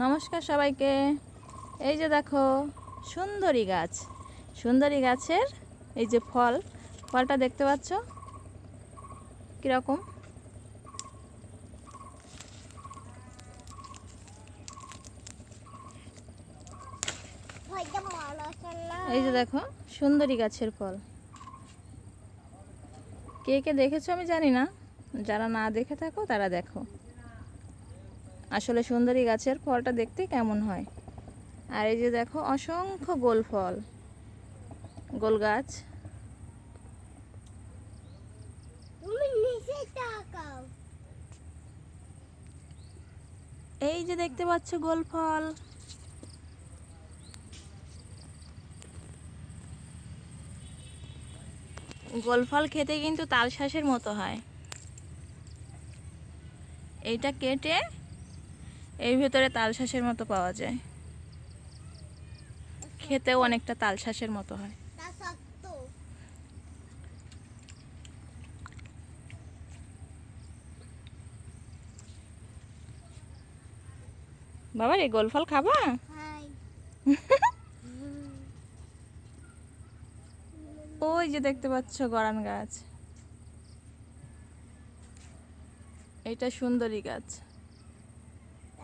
নমস্কার সবাইকে। এই যে দেখো, সুন্দরী গাছ। সুন্দরী গাছের এই যে ফল, ফলটা দেখতে পাচ্ছ? কীরকম? এই যে দেখো, সুন্দরী গাছের ফল। কে কে দেখেছ আমি জানি না। যারা না দেখে থাকো, তারা দেখো। আসলে সুন্দরী গাছের ফলটা দেখতে কেমন হয়? আর এই যে দেখো, অসংখ্য গোল ফল। গোল গাছ। এই যে দেখতে পাচ্ছ গোল ফল। গোল ফল খেতে কিন্তু তাল শাঁসের মতো হয়। এইটা কেটে এর ভিতরে তাল শাঁসের মতো পাওয়া যায়। খেতেও অনেকটা তাল শাঁসের মতো হয়। বাবা রে গোল ফল খাবা? ওই যে দেখতে পাচ্ছ গরান গাছ। এটা সুন্দরী গাছ তা সুন্দরী না গলান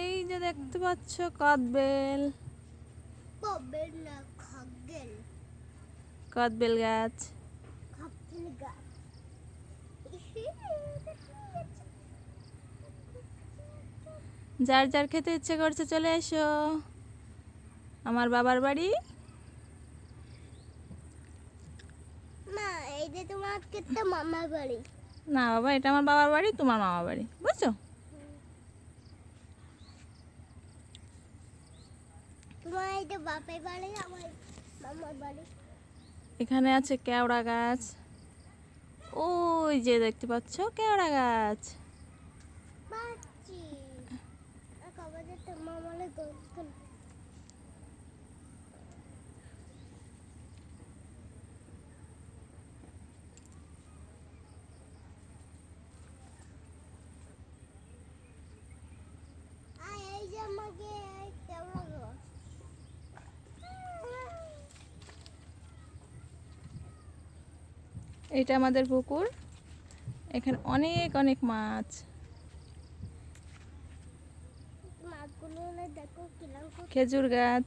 এই যে দেখতে পাচ্ছ কদবেল কদবেল গাছ। যার যার খেতে ইচ্ছে করছে চলে এসো। আমার বাবার বাড়ি। মা এই যে তোমার কেটে মামা বাড়ি। না বাবা এটা আমার বাবার বাড়ি তোমার মামা বাড়ি। বুঝছ তোমার এই যে বাপের বাড়ি আমার মামার বাড়ি এখানে আছে কেওড়া গাছ। ওই যে দেখতে পাচ্ছ কেওড়া গাছ। মামালে গল্প আয় এই যে আমাকে কেমন গো এটা আমাদের পুকুর। এখানে অনেক অনেক মাছ। খেজুর গাছ।